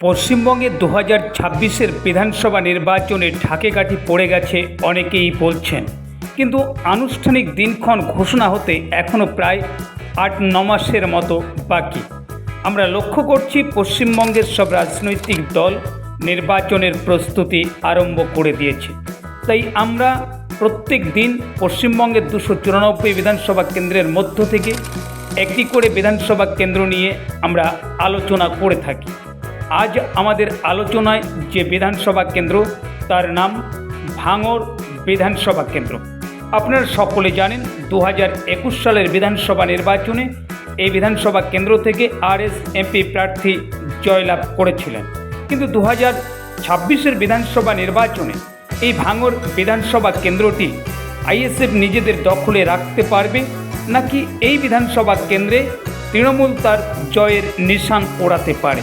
পশ্চিমবঙ্গে দু হাজার ছাব্বিশের বিধানসভা নির্বাচনে ঢাকে কাঠি পড়ে গেছে অনেকেই বলছেন। কিন্তু আনুষ্ঠানিক দিনক্ষণ ঘোষণা হতে এখনও প্রায় আট, ন মাসের মতো বাকি। আমরা লক্ষ্য করছি পশ্চিমবঙ্গের সব রাজনৈতিক দল নির্বাচনের প্রস্তুতি আরম্ভ করে দিয়েছে। তাই আমরা প্রত্যেক দিন পশ্চিমবঙ্গের দুশো চুরানব্বই বিধানসভা কেন্দ্রের মধ্য থেকে একটি করে বিধানসভা কেন্দ্র নিয়ে আমরা আলোচনা করে থাকি। আজ আমাদের আলোচনায় যে বিধানসভা কেন্দ্র, তার নাম ভাঙর বিধানসভা কেন্দ্র। আপনারা সকলে জানেন দু হাজার একুশ সালের বিধানসভা নির্বাচনে এই বিধানসভা কেন্দ্র থেকে আরএস, এমপি প্রার্থী জয়লাভ করেছিলেন। কিন্তু দু হাজার ছাব্বিশের বিধানসভা নির্বাচনে এই ভাঙর বিধানসভা কেন্দ্রটি আইএসএফ নিজেদের দখলে রাখতে পারবে, নাকি এই বিধানসভা কেন্দ্রে তৃণমূল তার জয়ের নিশান ওড়াতে পারে?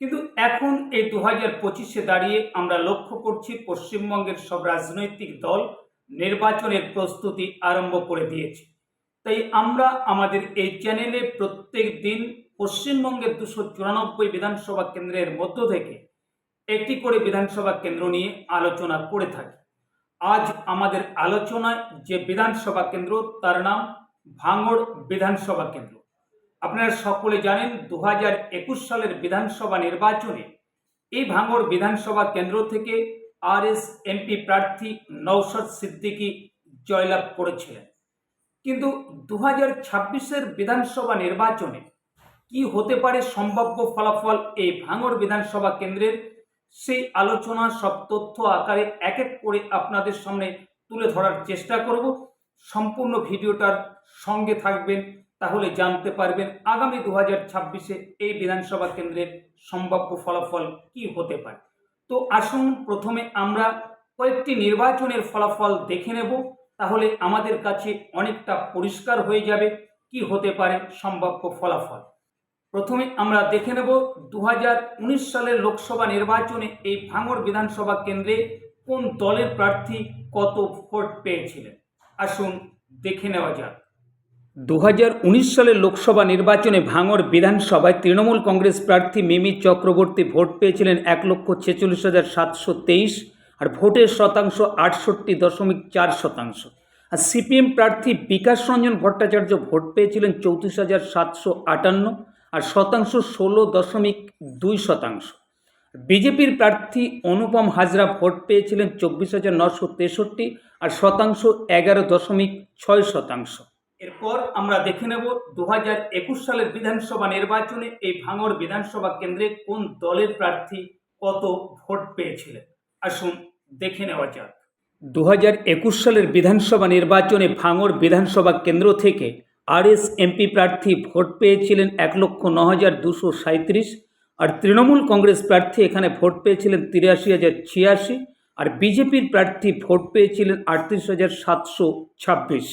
কিন্তু এখন এই দু হাজার পঁচিশে দাঁড়িয়ে আমরা লক্ষ্য করছি পশ্চিমবঙ্গের সব রাজনৈতিক দল নির্বাচনের প্রস্তুতি আরম্ভ করে দিয়েছে। তাই আমরা আমাদের এই চ্যানেলে প্রত্যেক দিন পশ্চিমবঙ্গের দুশো চুরানব্বই বিধানসভা কেন্দ্রের মধ্য থেকে একটি করে বিধানসভা কেন্দ্র নিয়ে আলোচনা করে থাকি। আজ আমাদের আলোচনায় যে বিধানসভা কেন্দ্র, তার নাম ভাঙড় বিধানসভা কেন্দ্র। আপনারা সকলে জানেন দু একুশ সালের বিধানসভা নির্বাচনে এই ভাঙড় বিধানসভা কেন্দ্র থেকে আর এস এমপি প্রার্থী নৌশদ সিদ্দিকী জয়লাভ করেছিলেন। কিন্তু দু হাজার ছাব্বিশের বিধানসভা নির্বাচনে কি হতে পারে সম্ভাব্য ফলাফল এই ভাঙড় বিধানসভা কেন্দ্রের? সেই আলোচনা, সব তথ্য আকারে এক এক করে আপনাদের সামনে তুলে ধরার চেষ্টা করব। সম্পূর্ণ ভিডিওটার সঙ্গে থাকবেন। তাহলে জানতে পারবেন আগামী দু হাজার ছাব্বিশে এই বিধানসভা কেন্দ্রের সম্ভাব্য ফলাফল কি হতে পারে। তো আসুন প্রথমে আমরা কয়েকটি নির্বাচনের ফলাফল দেখে নেব। তাহলে আমাদের কাছে অনেকটা পরিষ্কার হয়ে যাবে কি হতে পারে সম্ভাব্য ফলাফল। প্রথমে আমরা দেখে নেব দু হাজার উনিশ সালের লোকসভা নির্বাচনে এই ভাঙড় বিধানসভা কেন্দ্রে কোন দলের প্রার্থী কত ভোট পেয়েছিলেন। আসুন দেখে নেওয়া যাক। দু হাজার উনিশ সালের লোকসভা নির্বাচনে ভাঙর বিধানসভায় তৃণমূল কংগ্রেস প্রার্থী মিমি চক্রবর্তী ভোট পেয়েছিলেন এক লক্ষ ছেচল্লিশ হাজার সাতশো তেইশ আর ভোটের শতাংশ আটষট্টি দশমিক চার শতাংশ। আর সিপিএম প্রার্থী বিকাশ রঞ্জন ভট্টাচার্য ভোট পেয়েছিলেন চৌত্রিশ হাজার সাতশো আটান্ন আর শতাংশ ষোলো দশমিক দুই শতাংশ। বিজেপির প্রার্থী অনুপম হাজরা ভোট পেয়েছিলেন চব্বিশ হাজার নশো তেষট্টি আর শতাংশ এগারো দশমিক ছয় শতাংশ। এরপর আমরা দেখে নেব দু হাজার একুশ সালের বিধানসভা নির্বাচনে এই ভাঙর বিধানসভা কেন্দ্রে কোন দলের প্রার্থী কত ভোট পেয়েছিলেন? আসুন দেখে নেওয়া যাক। দু হাজার একুশ সালের বিধানসভা নির্বাচনে ভাঙর বিধানসভা কেন্দ্র থেকে আরএস, এমপি প্রার্থী ভোট পেয়েছিলেন এক লক্ষ ন হাজার দুশো সাঁত্রিশ আর তৃণমূল কংগ্রেস প্রার্থী এখানে ভোট পেয়েছিলেন তিরাশি হাজার ছিয়াশি, আর বিজেপির প্রার্থী ভোট পেয়েছিলেন আটত্রিশ হাজার সাতশো ছাব্বিশ।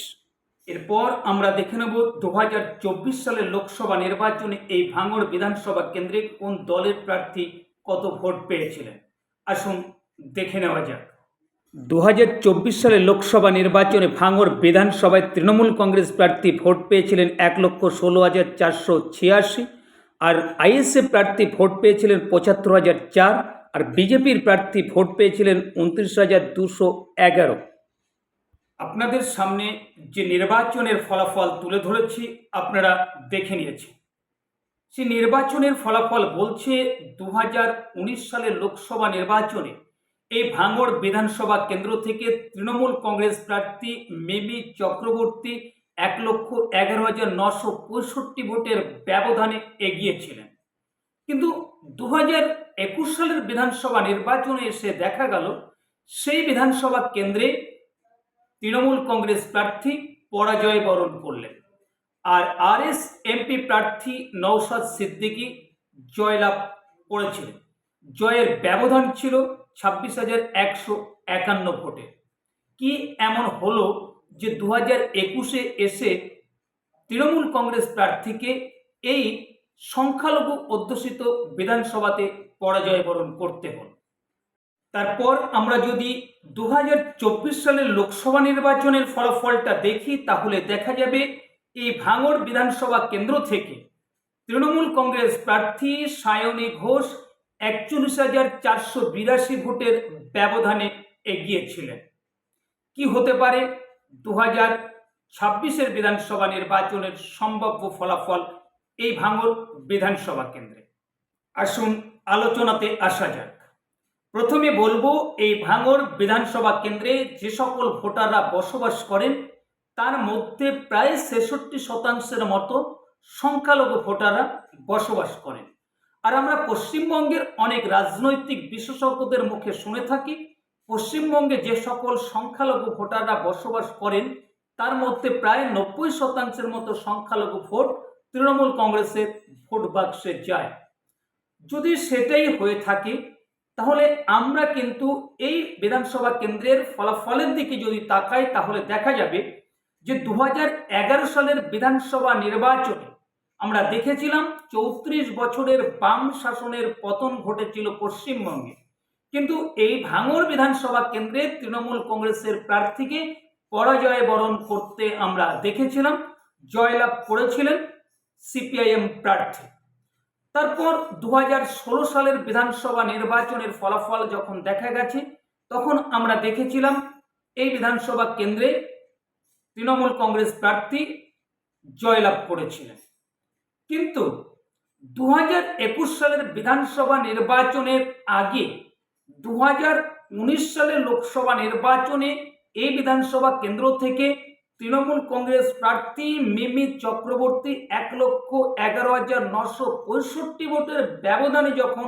এরপর আমরা দেখে নেব দু হাজার চব্বিশ সালের লোকসভা নির্বাচনে এই ভাঙড় বিধানসভা কেন্দ্রে কোন দলের প্রার্থী কত ভোট পেয়েছিলেন? আসুন দেখে নেওয়া যাক। দু সালের লোকসভা নির্বাচনে ভাঙড় বিধানসভায় তৃণমূল কংগ্রেস প্রার্থী ভোট পেয়েছিলেন এক লক্ষ ষোলো হাজার চারশো ছিয়াশি, আর আইএসএফ প্রার্থী ভোট পেয়েছিলেন পঁচাত্তর হাজার চার, আর বিজেপির প্রার্থী ভোট পেয়েছিলেন উনত্রিশ হাজার দুশো এগারো। আপনাদের সামনে যে নির্বাচনের ফলাফল তুলে ধরেছি, আপনারা দেখে নিয়েছেন। সেই নির্বাচনের ফলাফল বলছে দু হাজার উনিশ সালের লোকসভা নির্বাচনে এই ভাঙড় বিধানসভা কেন্দ্র থেকে তৃণমূল কংগ্রেস প্রার্থী মেবি চক্রবর্তী এক লক্ষ এগারো হাজার নশো পঁয়ষট্টি ভোটের ব্যবধানে এগিয়েছিলেন। কিন্তু দু হাজার একুশ সালের বিধানসভা নির্বাচনে এসে দেখা গেল, সেই বিধানসভা কেন্দ্রে তৃণমূল কংগ্রেস প্রার্থী পরাজয় বরণ করলেন। আর আর এস এমপি প্রার্থী নৌসাদ সিদ্দিকী জয়লাভ করেছিলেন। জয়ের ব্যবধান ছিল ছাব্বিশ হাজার একশো একান্ন ভোটে। কি এমন হলো যে দু হাজার একুশে এসে তৃণমূল কংগ্রেস প্রার্থীকে এই সংখ্যালঘু অধ্যুষিত বিধানসভাতে পরাজয় বরণ করতে হল? তারপর আমরা যদি দু হাজার চব্বিশ সালের লোকসভা নির্বাচনের ফলাফলটা দেখি, তাহলে দেখা যাবে এই ভাঙড় বিধানসভা কেন্দ্র থেকে তৃণমূল কংগ্রেস প্রার্থী সায়নী ঘোষ একচল্লিশ হাজার চারশো বিরাশি ভোটের ব্যবধানে এগিয়েছিলেন। কি হতে পারে? দু হাজার ছাব্বিশের বিধানসভা নির্বাচনের সম্ভাব্য ফলাফল এই ভাঙড় বিধানসভা কেন্দ্রে। আসুন আলোচনাতে আসা যাক। প্রথমে বলব, এই ভাঙর বিধানসভা কেন্দ্রে যে সকল ভোটাররা বসবাস করেন, তার মধ্যে প্রায় ছেষট্টি শতাংশের মতো সংখ্যালঘু ভোটাররা বসবাস করেন। আর আমরা পশ্চিমবঙ্গের অনেক রাজনৈতিক বিশেষজ্ঞদের মুখে শুনে থাকি, পশ্চিমবঙ্গে যে সকল সংখ্যালঘু ভোটাররা বসবাস করেন, তার মধ্যে প্রায় নব্বই শতাংশের মতো সংখ্যালঘু ভোট তৃণমূল কংগ্রেসের ভোট বাক্সে যায়। যদি সেটাই হয়ে থাকে তাহলে আমরা কিন্তু এই বিধানসভা কেন্দ্রের ফলাফলের দিকে যদি তাকাই, তাহলে দেখা যাবে যে দু হাজার এগারো সালের বিধানসভা নির্বাচনে আমরা দেখেছিলাম চৌত্রিশ বছরের বাম শাসনের পতন ঘটেছিল পশ্চিমবঙ্গে। কিন্তু এই ভাঙড় বিধানসভা কেন্দ্রে তৃণমূল কংগ্রেসের প্রার্থীকে পরাজয় বরণ করতে আমরা দেখেছিলাম, জয়লাভ করেছিলেন সিপিআইএম প্রার্থী। তারপর দু হাজার ষোলো সালের বিধানসভা নির্বাচনের ফলাফল যখন দেখা গেছে, তখন আমরা দেখেছিলাম এই বিধানসভা কেন্দ্রে তৃণমূল কংগ্রেস প্রার্থী জয়লাভ করেছিলেন। কিন্তু দু হাজার একুশ সালের বিধানসভা নির্বাচনের আগে দু হাজার উনিশ সালের লোকসভা নির্বাচনে এই বিধানসভা কেন্দ্র থেকে তৃণমূল কংগ্রেস প্রার্থী মিমি চক্রবর্তী এক লক্ষ এগারো হাজার নশো পঁয়ষট্টি ভোটের ব্যবধানে যখন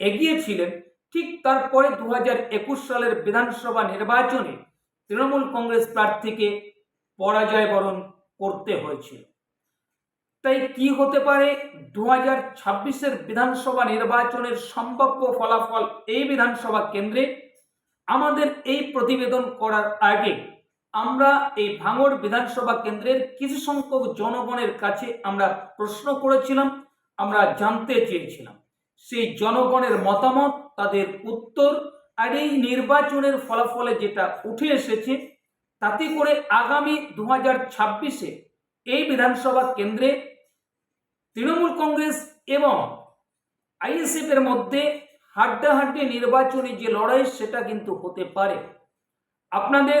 এগিয়েছিলেন, ঠিক তারপরে দু হাজার একুশ সালের বিধানসভা নির্বাচনে তৃণমূল কংগ্রেস প্রার্থীকে পরাজয় বরণ করতে হয়েছিল তাই কি হতে পারে? দু হাজার ছাব্বিশের বিধানসভা নির্বাচনের সম্ভাব্য ফলাফল এই বিধানসভা কেন্দ্রে? আমাদের এই প্রতিবেদন করার আগে আমরা এই ভাঙড় বিধানসভা কেন্দ্রের কিছু সংখ্যক জনগণের কাছে আমরা প্রশ্ন করেছিলাম, আমরা জানতে চেয়েছিলাম। সেই জনগণের মতামত, তাদের উত্তর আর এই নির্বাচনের ফলাফলে যেটা উঠে এসেছে, তাতে করে আগামী দু হাজার ছাব্বিশে এই বিধানসভা কেন্দ্রে তৃণমূল কংগ্রেস এবং আইএসএফ এর মধ্যে হাড্ডাহাড্ডি নির্বাচনী যে লড়াই, সেটা কিন্তু হতে পারে। আপনাদের